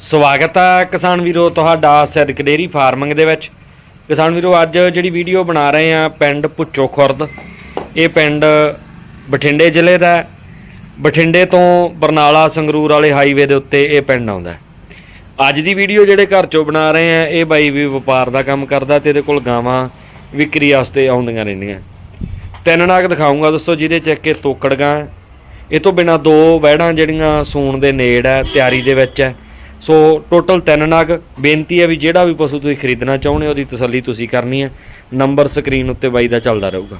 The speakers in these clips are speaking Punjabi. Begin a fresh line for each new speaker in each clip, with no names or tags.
ਸਵਾਗਤ ਹੈ ਕਿਸਾਨ ਵੀਰੋ ਤੁਹਾਡਾ ਸਿੱਧਕ ਡੇਰੀ ਫਾਰਮਿੰਗ ਦੇ ਵਿੱਚ। ਕਿਸਾਨ ਵੀਰੋ, ਅੱਜ ਜਿਹੜੀ ਵੀਡੀਓ ਬਣਾ ਰਹੇ ਆ ਪਿੰਡ ਪੁੱਚੋ ਖੁਰਦ, ਇਹ ਪਿੰਡ ਬਠਿੰਡੇ ਜ਼ਿਲ੍ਹੇ ਦਾ ਬਠਿੰਡੇ ਤੋਂ ਬਰਨਾਲਾ ਸੰਗਰੂਰ ਵਾਲੇ ਹਾਈਵੇ ਦੇ ਉੱਤੇ ਇਹ ਪਿੰਡ ਆਉਂਦਾ ਅੱਜ ਦੀ ਵੀਡੀਓ ਜਿਹੜੇ ਘਰ ਚੋਂ ਬਣਾ ਰਹੇ ਆ, ਇਹ ਬਾਈ ਵੀ ਵਪਾਰ ਦਾ ਕੰਮ ਕਰਦਾ ਤੇ ਇਹਦੇ ਕੋਲ ਗਾਵਾਂ ਵਿਕਰੀ ਵਾਸਤੇ ਆਉਂਦੀਆਂ ਰਹਿੰਦੀਆਂ। ਤਿੰਨ ਨਾਗ ਦਿਖਾਉਂਗਾ ਦੋਸਤੋ, ਜਿਹਦੇ ਚ ਇੱਕ ਇਹ ਤੋਕੜ ਗਾਂ ਇਹ ਤੋਂ ਬਿਨਾ ਦੋ ਵਹਿੜਾਂ ਜਿਹੜੀਆਂ ਸੂਣ ਦੇ ਨੇੜ ਹੈ, ਤਿਆਰੀ ਦੇ ਵਿੱਚ ਹੈ। ਸੋ ਟੋਟਲ ਤਿੰਨ ਨਗ। ਬੇਨਤੀ ਹੈ ਵੀ ਜਿਹੜਾ ਵੀ ਪਸ਼ੂ ਤੁਸੀਂ ਖਰੀਦਣਾ ਚਾਹੁੰਦੇ ਹੋ ਉਹਦੀ ਤਸੱਲੀ ਤੁਸੀਂ ਕਰਨੀ ਹੈ। ਨੰਬਰ ਸਕਰੀਨ ਉੱਤੇ ਬਾਈ ਦਾ ਚੱਲਦਾ ਰਹੂਗਾ।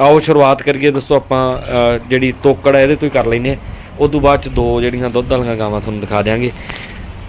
ਆਓ ਸ਼ੁਰੂਆਤ ਕਰੀਏ ਦੋਸਤੋ ਆਪਾਂ ਜਿਹੜੀ ਤੋਕੜ ਹੈ ਇਹਦੇ ਤੋਂ ਹੀ ਕਰ ਲੈਨੇ ਉਸ ਤੋਂ ਬਾਅਦ ਚ ਦੋ ਜਿਹੜੀਆਂ ਦੁੱਧ ਵਾਲੀਆਂ ਗਾਵਾਂ ਤੁਹਾਨੂੰ ਦਿਖਾ ਦਿਆਂਗੇ।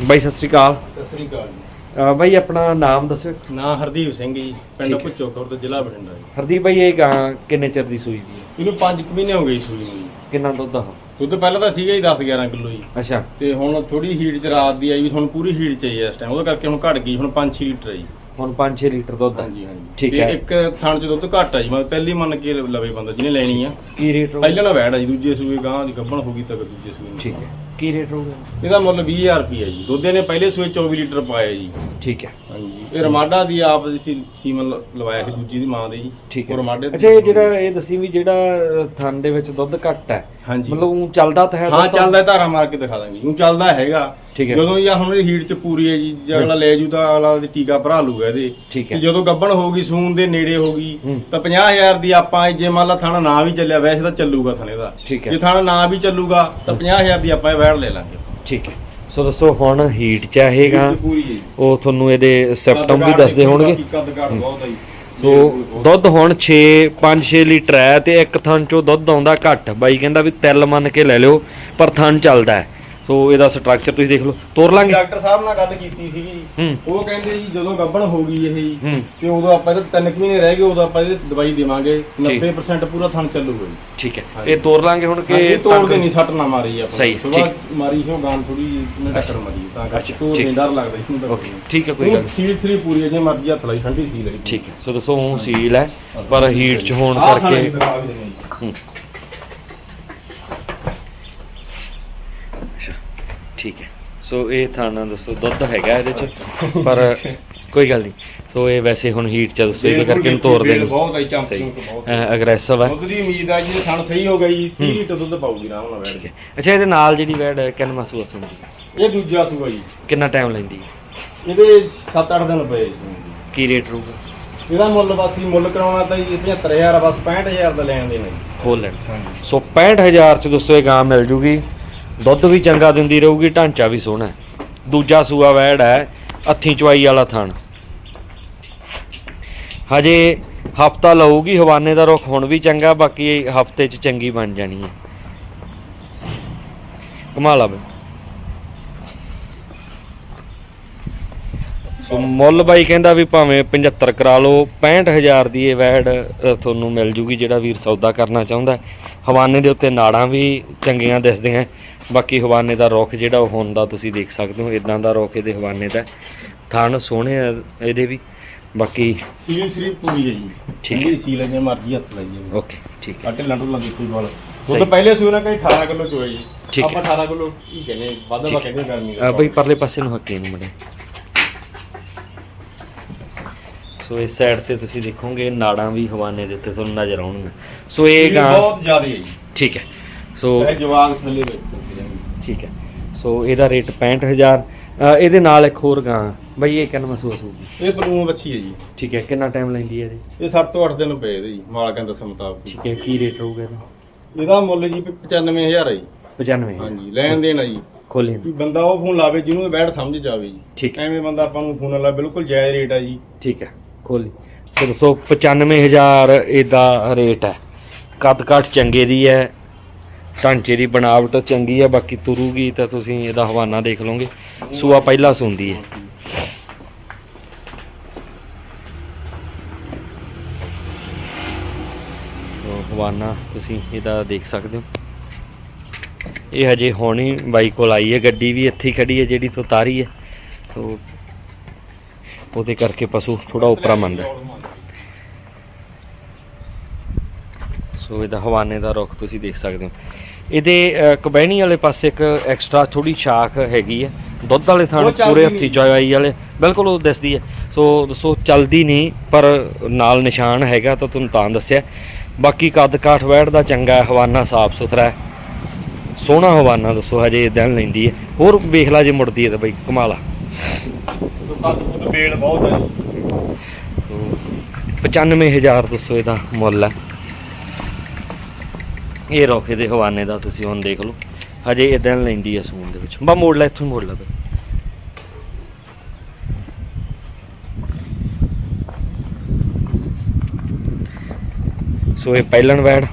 ਬਾਈ ਸਤਿ ਸ੍ਰੀ ਅਕਾਲ।
ਸਤਿ ਸ੍ਰੀ ਅਕਾਲ ਜੀ।
ਬਾਈ ਆਪਣਾ ਨਾਮ ਦੱਸਿਓ
ਨਾਂ ਹਰਦੀਪ ਸਿੰਘ ਜੀ ਪਿੰਡ
ਠੀਕ ਹੈ।
ਭੁੱਚੋ ਖੁਰਦ ਜ਼ਿਲ੍ਹਾ ਬਠਿੰਡਾ ਜੀ।
ਹਰਦੀਪ ਬਾਈ ਇਹ ਗਾਂ ਕਿੰਨੇ ਚਿਰ ਦੀ ਸੂਈ ਦੀ ਹੈ
ਇਹਨੂੰ 5 ਮਹੀਨੇ ਹੋ ਗਏ ਜੀ ਸੂਈ ਨੂੰ ਜੀ।
ਕਿੰਨਾ ਦੁੱਧ ਆ?
ਦੁੱਧ ਪਹਿਲਾਂ ਤਾਂ ਸੀਗਾ ਜੀ 10 11 ਕਿਲੋ ਜੀ।
ਅੱਛਾ।
ਤੇ ਹੁਣ ਥੋੜੀ ਹੀਟ ਚ ਰਾਤ ਦੀ ਆਈ ਵੀ ਹੁਣ ਪੂਰੀ ਹੀਟ ਚ ਹੈ ਇਸ ਟਾਈਮ ਉਹਦੇ ਕਰਕੇ ਹੁਣ ਘਟ ਗਈ ਹੁਣ 5-6 ਲੀਟਰ ਹੈ ਜੀ।
ਹੁਣ 5-6 ਲੀਟਰ ਦੁੱਧ ਹੈ
ਹਾਂਜੀ ਹਾਂਜੀ।
ਠੀਕ ਹੈ।
ਇੱਕ ਥਣ ਚ ਦੁੱਧ ਘੱਟ ਆ ਜੀ ਮਤਲਬ ਪਹਿਲੀ ਮੰਨ ਕੇ ਲਵੇ ਬੰਦਾ ਜਿਹਨੇ ਲੈਣੀ ਆ।
ਕੀ ਰੇਟ
ਪਹਿਲਾਂ ਨਾ ਵੈੜ ਆ ਜੀ ਦੂਜੇ ਸੂਏ ਗਾਂ ਦੀ ਗੱਭਣ ਹੋ ਗਈ ਤਾਂ ਦੂਜੇ ਸੂਏ
ਠੀਕ ਹੈ। ਕੀ ਰੇਟ ਹੋਊਗਾ?
ਇਹਦਾ ਮੁੱਲ 20000 ਰੁਪਏ ਜੀ। ਦੁੱਧ ਨੇ ਪਹਿਲੇ ਸੂਏ 24 ਲੀਟਰ ਪਾਇਆ ਜੀ।
ਠੀਕ ਹੈ।
ਹਾਂਜੀ। ਇਹ ਰਮਾਡਾ ਦੀ ਆਪ ਸੀ ਸੀਮਨ ਲ- ਲਵਾਇਆ ਸੀ ਦੂਜੀ ਦੀ ਮਾਂ ਦੇ ਜੀ।
ਠੀਕ
ਉਹ
ਹੈ
ਰਮਾਡੇ
ਅੱਛਾ ਇਹ ਜਿਹੜਾ ਇਹ ਦੱਸੀ ਵੀ ਜਿਹੜਾ ਥਣ ਦੇ ਵਿੱਚ ਦੁੱਧ ਘੱਟ ਹੈ।
ਹਾਂਜੀ।
ਮਤਲਬ ਉਹ ਚੱਲਦਾ ਤਾਂ ਹੈ
ਹਾਂ
ਦੁੱਧ?
ਚੱਲਦਾ ਹੈ, ਧਾਰਾ ਮਾਰ ਕੇ ਦਿਖਾ ਦਾਂਗੇ। ਉਹ ਚੱਲਦਾ ਹੈਗਾ।
ਠੀਕ ਹੈ।
ਜਦੋਂ ਇਹ ਹੁਣ ਇਹ ਹੀਟ ਚ ਪੂਰੀ ਹੈ ਜੀ ਜੇ ਅਗਲਾ ਲੈ ਜੂ ਤਾਂ ਅਗਲਾ ਦੇ ਟੀਕਾ ਭਰਾ ਲੂਗਾ ਇਹਦੇ।
ਠੀਕ
ਤੇ
ਹੈ
ਜਦੋਂ ਗੱਬਣ ਹੋਊਗੀ ਸੂਨ ਦੇ ਨੇੜੇ ਹੋਊਗੀ
ਹੂੰ।
ਤਾਂ 50000 ਦੀ ਆਪਾਂ ਜੇ ਮੰਨ ਲਾ ਥਾਣਾ ਨਾ ਵੀ ਚੱਲਿਆ ਵੈਸੇ ਤਾਂ ਚੱਲੂਗਾ ਥਾਣੇ ਦਾ।
ਠੀਕ ਹੈ।
ਜੇ ਥਾਣਾ ਨਾ ਵੀ ਚੱਲੂਗਾ ਤਾਂ 50000 ਦੀ ਆਪਾਂ ਇਹ ਵੈੜ ਲੈ ਲਾਂਗੇ।
ਠੀਕ ਹੈ। ਸੋ ਦੋਸਤੋ ਹੁਣ ਹੀਟ ਚ ਆਏਗਾ।
ਹੀਟ 'ਚ ਪੂਰੀ ਹੈ ਜੀ।
ਉਹ ਤੁਹਾਨੂੰ ਇਹਦੇ ਸਿਪਟਮ ਵੀ ਦੱਸਦੇ ਹੋਣਗੇ।
ਬਹੁਤ ਹੈ ਜੀ।
ਸੋ ਦੁੱਧ ਹੁਣ 6 5-6 ਲੀਟਰ ਹੈ ਤੇ ਇੱਕ ਥਣ ਚੋਂ ਦੁੱਧ ਆਉਂਦਾ ਘੱਟ। ਬਾਈ ਕਹਿੰਦਾ ਵੀ ਤਿਲ ਮੰਨ ਕੇ ਲੈ ਲਿਓ ਪਰ ਥਣ ਚੱਲਦਾ ਹੈ। ਸੋ ਇਹਦਾ ਸਟਰਕਚਰ ਤੁਸੀਂ ਦੇਖ ਲਓ ਤੋਰ ਲਾਂਗੇ।
ਡਾਕਟਰ ਸਾਹਿਬ ਨਾਲ ਗੱਲ ਕੀਤੀ ਸੀਗੀ
ਹੂੰ।
ਉਹ ਕਹਿੰਦੇ ਜੀ ਜਦੋਂ ਗੱਬਣ ਹੋ ਗਈ ਇਹ ਜੀ
ਹੂੰ।
ਤੇ ਉਦੋਂ ਆਪਾਂ ਇਹਦੇ ਤਿੰਨ ਕੁ ਮਹੀਨੇ ਰਹਿ ਗਏ ਉਦੋਂ ਆਪਾਂ ਇਹਦੇ ਦਵਾਈ ਦੇਵਾਂਗੇ 90% ਪੂਰਾ ਥਣ ਚੱਲੂਗਾ ਜੀ।
ਠੀਕ ਹੈ। ਇਹ ਤੋਰ ਲਾਂਗੇ ਹੁਣ ਕਿ
ਇਹ ਤੋੜਦੇ ਨਹੀਂ ਸੱਟ ਨਾ ਮਾਰੀ ਆਪਾਂ।
ਸਹੀ,
ਸੁਬਾਹ ਮਾਰੀ ਸੋ ਗਾਂ ਥੋੜੀ ਟੱਕਰ ਮਾਰੀ ਤਾਂ ਕਰਕੇ ਤੋੜ
ਠੀਕ।
ਦੇ ਡਰ ਲੱਗਦਾ ਇਸ ਨੂੰ
ਓਕੇ ਠੀਕ ਹੈ ਕੋਈ ਗੱਲ।
ਸੀਲ ਸਰੀ ਪੂਰੀ ਹੈ ਜੇ ਮਰਜ਼ੀ ਹੱਥ ਲਾਈ ਠੰਡੀ ਸੀਲ ਹੈ
ਠੀਕ ਹੈ। ਸੋ ਦੱਸੋ ਉਹ ਸੀਲ ਹੈ ਪਰ ਹੀਟ ਚ ਹੋਣ ਕਰਕੇ
ਦੀ ਦਿਖਾ ਵੀ ਦਿੰਦੇ ਜੀ।
ਅੱਛਾ ਠੀਕ ਹੈ। ਸੋ ਇਹ ਥਾਣਾ ਦੱਸੋ ਦੁੱਧ ਹੈਗਾ ਇਹਦੇ ਚ ਪਰ ਕੋਈ ਗੱਲ ਨਹੀਂ। ਸੋ ਇਹ ਵੈਸੇ ਹੁਣ ਹੀਟ ਚ ਦੱਸੋ ਇਹਦੇ ਕਰਕੇ ਤੋਰ
ਬੇਲ
ਦੇਣ
ਬਹੁਤ ਆਈ ਚਮਚੀ ਬਹੁਤ
ਅਗਰੈਸਿਵ ਹੈ
ਦੁੱਧ ਦੀ ਉਮੀਦ ਆ ਜੀ ਥਣ ਸਹੀ ਹੋ ਗਈ 30 ਲੀਟਰ ਦੁੱਧ ਪਾਊਗੀ ਆਰਾਮ ਨਾਲ ਬੈਠ ਕੇ।
ਅੱਛਾ ਇਹਦੇ ਨਾਲ ਜਿਹੜੀ ਵੈੜ ਕਿੰਨ ਮਸੂਸ ਹੁੰਦੀ ਹੈ
ਇਹ ਦੂਜਾ ਸੂਆ ਜੀ।
ਕਿੰਨਾ ਟਾਈਮ ਲੈਂਦੀ ਹੈ?
ਇਹਦੇ 7-8 ਦਿਨ ਪਏ ਨੂੰ
ਕੀ ਰੇਟ ਰਹੂਗਾ?
ਇਹਦਾ ਮੁੱਲ ਬਸ ਹੀ ਮੁੱਲ ਕਰਾਉਣਾ ਤਾਂ ਜੀ 75000 ਆ, ਬਸ 65000 ਦਾ ਲੈਣ ਦੇਣਾ ਜੀ।
ਖੋਲ ਲੈਣ। ਸੋ 65000 ਚ ਦੋਸਤੋ ਇਹ ਗਾਂ ਮਿਲ ਜੂਗੀ। ਦੁੱਧ ਵੀ ਚੰਗਾ ਦਿੰਦੀ ਰਹੂਗੀ, ਢਾਂਚਾ ਵੀ ਸੋਹਣਾ ਦੂਜਾ ਸੂਆ ਵੈੜ ਹੈ, ਅੱਥੀ ਚਵਾਈ ਵਾਲਾ ਥਣ। ਹਜੇ ਹਫਤਾ ਲਊਗੀ, ਹਵਾਨੇ ਦਾ ਰੁਖ ਹੁਣ ਵੀ ਚੰਗਾ, ਬਾਕੀ ਹਫ਼ਤੇ ਚ ਚੰਗੀ ਬਣ ਜਾਣੀ ਹੈ। ਕਮਾਲ ਬਈ। ਸੋ ਮੁੱਲ ਬਾਈ ਕਹਿੰਦਾ ਵੀ ਭਾਵੇਂ 75 ਕਰਾ ਲਓ 65000 ਦੀ ਇਹ ਵੈਡ ਤੁਹਾਨੂੰ ਮਿਲ ਜੂਗੀ, ਜਿਹੜਾ ਵੀਰ ਸੌਦਾ ਕਰਨਾ ਚਾਹੁੰਦਾ ਹਵਾਨੇ ਦੇ ਉੱਤੇ ਨਾੜਾਂ ਵੀ ਚੰਗੀਆਂ ਦਿਸਦੀਆਂ ਬਾਕੀ ਹਵਾਨੇ ਦਾ ਰੁੱਖ ਜਿਹੜਾ ਉਹ ਹੁੰਦਾ ਤੁਸੀਂ ਦੇਖ ਸਕਦੇ ਹੋ ਇਦਾਂ ਦਾ ਰੁੱਖ ਇਹਦੇ ਹਵਾਨੇ ਦਾ ਥਣ ਸੋਹਣੇ ਆ ਇਹਦੇ ਵੀ। ਬਾਕੀ
ਸੀਲ ਸਰੀ ਪੂਰੀ ਹੈ ਜੀ।
ਠੀਕ
ਹੈ। ਸੀਲ ਜੇ ਮਰਜ਼ੀ ਹੱਥ ਲਾਈਏ।
ਓਕੇ ਠੀਕ ਹੈ।
ਅੱਟੇ ਲੰਡੂ ਲਾ ਦੇਖੋ ਵਾਲ। ਉਹ ਤਾਂ ਪਹਿਲੇ ਸੂਏ ਨਾਲ ਕਈ 18 ਕਿਲੋ ਚੋਏ ਜੀ। ਆਪਾਂ 18 ਕਿਲੋ ਕੀ ਕਹਿੰਦੇ ਵਾਧਾ ਵਾ ਕਹਿੰਦੇ ਗਰਮੀ
ਆ ਬਈ ਪਰਲੇ ਪਾਸੇ ਨੂੰ ਹੱਕੇ ਨੂੰ ਮੜੇ ਸੋ ਇਸ ਸਾਈਡ ਤੇ ਤੁਸੀਂ ਦੇਖੋਗੇ ਨਾੜਾਂ ਵੀ ਹਵਾਨੇ ਦੇ ਉੱਤੇ ਤੁਹਾਨੂੰ ਨਜ਼ਰ ਆਉਣਗੀਆਂ। ਸੋ ਇਹ
ਇਹ
ਗਾਂ
ਬਹੁਤ ਜ਼ਿਆਦਾ ਹੈ ਜੀ।
ਠੀਕ ਹੈ। ਸੋ
ਇਹ ਜਵਾਗ ਥੱਲੇ ਦੇ।
ਠੀਕ ਹੈ। ਸੋ ਇਹਦਾ ਰੇਟ 65000 ਅ, ਇਹਦੇ ਨਾਲ ਇੱਕ ਹੋਰ ਗਾਂ। ਬਈ ਇਹ ਕਿੰਨਾ ਮਹਿਸੂਸ ਹੋਊਗੀ
ਇਹ ਬਲੂਨ ਬੱਚੀ ਹੈ ਜੀ।
ਠੀਕ ਹੈ ਕਿੰਨਾ ਟਾਈਮ ਲੈਂਦੀ ਹੈ ਇਹਦੇ?
ਇਹ 7 ਤੋਂ 8 ਦਿਨ ਪਏ ਇਹਦੇ ਜੀ ਮਾਲਕਾਂ ਦਾ ਮੁਤਾਬਕ।
ਠੀਕ ਹੈ ਕੀ ਰੇਟ ਰਹੂਗਾ ਇਹਦਾ?
ਇਹਦਾ ਮੁੱਲ ਜੀ 95000 ਹੈ ਜੀ।
95
ਹਾਂਜੀ ਲੈਣ ਦੇਣ ਆ ਜੀ।
ਖੋਲੀ
ਵੀ ਬੰਦਾ ਉਹ ਫੋਨ ਲਾਵੇ ਜਿਹਨੂੰ ਇਹ ਬੈਠ ਸਮਝ ਜਾਵੇ ਜੀ।
ਠੀਕ ਹੈ।
ਐਵੇਂ ਬੰਦਾ ਆਪਾਂ ਨੂੰ ਫੋਨ ਲਾ ਬਿਲਕੁਲ ਜਾਇਜ਼ ਰੇਟ ਆ ਜੀ।
ਠੀਕ ਹੈ ਖੋਲੀ ਸੋ ਦੋਸਤੋ 95000 ਇਹਦਾ ਰੇਟ ਹੈ। ਕੱਦ ਕਾਠ ਚੰਗੇ ਦੀ ਹੈ। ਢਾਂਚੇ ਦੀ ਬਣਾਵਟ ਚੰਗੀ ਹੈ ਬਾਕੀ ਤੁਰੂਗੀ ਤਾਂ ਤੁਸੀਂ ਇਹਦਾ ਹਵਾਨਾ ਦੇਖ ਲਓਗੇ। ਸੂਆ ਪਹਿਲਾ ਸੁੰਦੀ ਹੈ ਹਵਾਨਾ ਤੁਸੀਂ ਇਹਦਾ ਦੇਖ ਸਕਦੇ ਹੋ। ਇਹ ਹਜੇ ਹੋਣੀ ਬਾਈ ਕੋਲ ਆਈ ਹੈ ਗੱਡੀ ਵੀ ਇੱਥੇ ਹੀ ਖੜੀ ਹੈ ਜਿਹੜੀ ਤੋਂ ਤਾਰੀ ਹੈ ਸੋ ਉਹਦੇ ਕਰਕੇ ਪਸ਼ੂ ਥੋੜਾ ਉਪਰਾ ਮੰਨਦਾ ਸੋ ਇਹਦਾ ਹਵਾਨੇ ਦਾ ਰੁੱਖ ਤੁਸੀਂ ਦੇਖ ਸਕਦੇ ਹੋ। ਇਹਦੇ ਕਬੈਣੀ ਵਾਲੇ ਪਾਸੇ ਇੱਕ ਐਕਸਟਰਾ ਥੋੜੀ ਸ਼ਾਖ ਹੈਗੀ ਹੈ। ਦੁੱਧ ਵਾਲੇ ਥਣ
ਚੱਲਦੀ
ਪੂਰੇ। ਹੱਥੀ ਚਵਾਈ ਵਾਲੇ ਬਿਲਕੁਲ ਉਹ ਦਿਸਦੀ ਹੈ। ਸੋ ਦੋਸਤੋ ਚਲਦੀ ਨਹੀਂ ਪਰ ਨਾਲ ਨਿਸ਼ਾਨ ਹੈਗਾ ਤਾਂ ਤੁਹਾਨੂੰ ਤਾਂ ਦੱਸਿਆ। ਬਾਕੀ ਕੱਦ ਕਾਠ ਵੈੜ ਦਾ ਚੰਗਾ ਹੈ ਹਵਾਨਾ ਸਾਫ਼ ਸੁਥਰਾ ਹੈ। ਸੋਹਣਾ ਹਵਾਨਾ ਦੱਸੋ ਹਜੇ ਦਿਨ ਲੈਂਦੀ ਹੈ। ਹੋਰ ਵੇਖ ਲਾ ਜੇ ਮੁੜਦੀ ਹੈ ਤਾਂ ਬਈ ਕਮਾਲ ਆ।
ਬੇਲ ਬਹੁਤ ਹੈ।
95000 ਦੱਸੋ ਇਹਦਾ ਮੁੱਲ ਹੈ। ਇਹ ਰੋਕੇ ਦੇ ਹਵਾਨੇ ਦਾ ਤੁਸੀਂ ਹੁਣ ਦੇਖ ਲਓ। ਹਜੇ ਇਹ ਦਿਨ ਲੈਂਦੀ ਹੈ ਸੂਨ ਦੇ ਵਿੱਚ। ਬਾ ਮੋੜ ਲੈ, ਇੱਥੋਂ ਮੋੜ ਲੈ ਬਈ ਸੋ ਇਹ ਪਹਿਲਣ ਵੈੜ।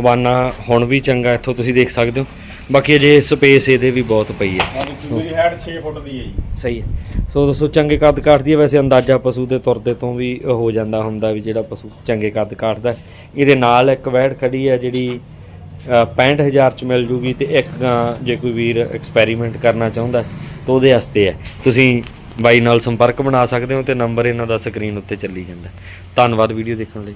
ਹਵਾਨਾ ਹੁਣ ਵੀ ਚੰਗਾ, ਇੱਥੋਂ ਤੁਸੀਂ ਦੇਖ ਸਕਦੇ ਹੋ। ਬਾਕੀ ਅਜੇ ਸਪੇਸ ਇਹਦੇ ਵੀ ਬਹੁਤ ਪਈ ਹੈ।
ਜੀ ਮੇਰੀ ਹੈਡ 6 ਫੁੱਟ ਦੀ ਹੈ ਜੀ।
ਸਹੀ ਹੈ। ਸੋ ਦੋਸਤੋ ਚੰਗੇ ਕੱਦ ਕਾਠਦੀ ਹੈ। ਵੈਸੇ ਅੰਦਾਜ਼ਾ ਪਸ਼ੂ ਦੇ ਤੁਰਦੇ ਤੋਂ ਵੀ ਹੋ ਜਾਂਦਾ ਹੁੰਦਾ ਵੀ ਜਿਹੜਾ ਪਸ਼ੂ ਚੰਗੇ ਕੱਦ ਕਾਠਦਾ ਹੈ। ਇਹਦੇ ਨਾਲ ਇੱਕ ਵੈੜ ਖੜੀ ਹੈ ਜਿਹੜੀ ਅ, 65000 ਚ ਮਿਲ ਜੂਗੀ ਤੇ ਇੱਕ ਜੇ ਕੋਈ ਵੀਰ ਐਕਸਪੈਰੀਮੈਂਟ ਕਰਨਾ ਚਾਹੁੰਦਾ ਹੈ, ਤਾਂ ਉਹਦੇ ਵਾਸਤੇ ਹੈ। ਤੁਸੀਂ ਬਾਈ ਨਾਲ ਸੰਪਰਕ ਬਣਾ ਸਕਦੇ ਹੋ ਤੇ ਨੰਬਰ ਇਹਨਾਂ ਦਾ ਸਕਰੀਨ ਉੱਤੇ ਚੱਲੀ ਜਾਂਦਾ। ਧੰਨਵਾਦ ਵੀਡੀਓ ਦੇਖਣ ਲਈ।